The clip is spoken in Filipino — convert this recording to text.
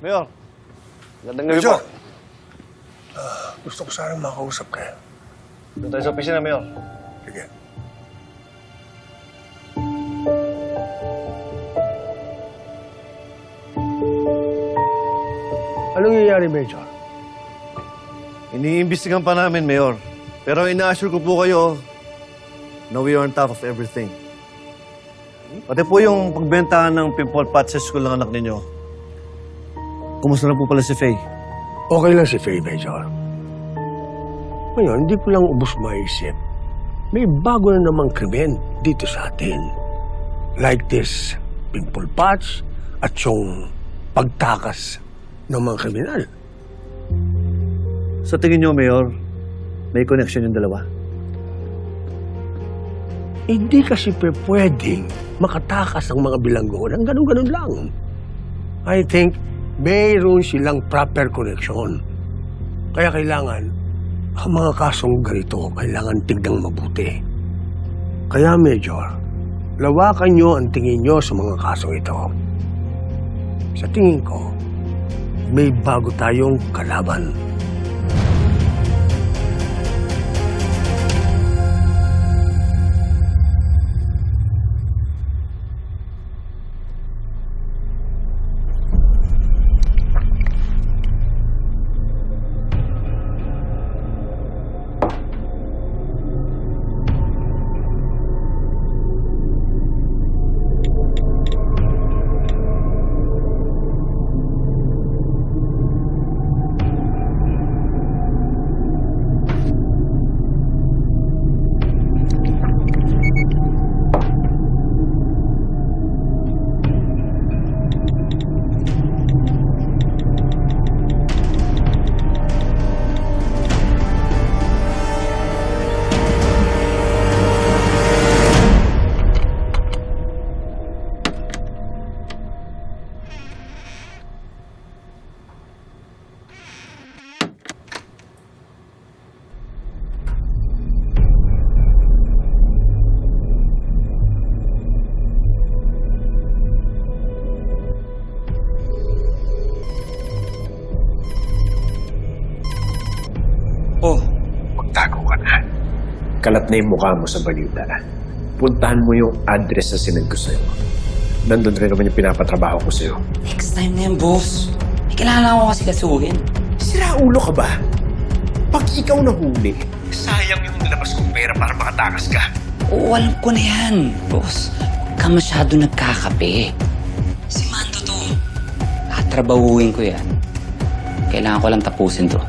Mayor, magandang gabi Major, po. ah, gusto ko sanang makausap ka. Doon tayo sa opisina, Mayor. Sige. Anong nangyayari, Major? Iniimbestigan pa namin, Mayor. Pero ina-assure ko po kayo na we are on top of everything. Pati po yung pagbentahan ng pimple patch sa school ng anak ninyo. Kumusta na po pala si Faye? Okay lang si Faye, Major. Ngayon, hindi ko lang ubos maisip. May bago na namang krimen dito sa atin. Like this pimple patch at yung pagtakas ng mga kriminal. Sa tingin nyo, Mayor, may connection yung dalawa? Hindi kasi pe pwedeng makatakas ang mga bilanggo ng ganun-ganun lang. I think mayroon silang proper connection. Kaya kailangan, ang mga kasong ganito, kailangan tignan mabuti. Kaya, Major, lawakan nyo ang tingin nyo sa mga kasong ito. Sa tingin ko, may bago tayong kalaban. Oh, Magtago ka na. Kalat na yung mukha mo sa balita. Puntahan mo yung address na sinend ko sa'yo. Nandun rin naman yung pinapatrabaho ko sa'yo. next time na yan, boss. May kailangan ako kasi kasuhin. Sira ulo ka ba? Pag ikaw nahuli, sayang yung nilabas kong pera para makatakas ka. Oo, alam ko na yan, boss. Huwag ka masyado nagkakape. Si Mando to. Tatrabahuin ko yan. Kailangan ko lang tapusin to.